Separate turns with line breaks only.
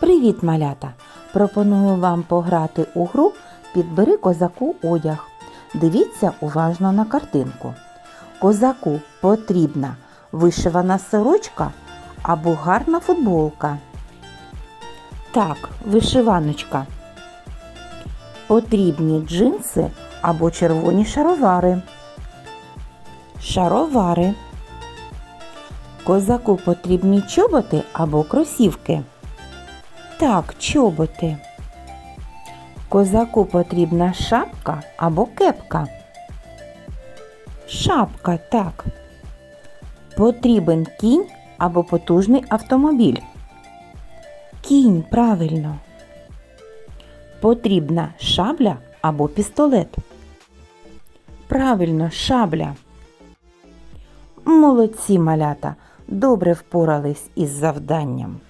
Привіт, малята! Пропоную вам пограти у гру Підбери козаку одяг. Дивіться уважно на картинку. Козаку потрібна вишивана сорочка або гарна футболка. Так, вишиваночка. Потрібні джинси або червоні шаровари. Шаровари. Козаку потрібні чоботи або кросівки. Так, чоботи. Козаку потрібна шапка або кепка. Шапка, так. Потрібен кінь або потужний автомобіль. Кінь, правильно. Потрібна шабля або пістолет. Правильно, шабля. Молодці малята, добре впорались із завданням.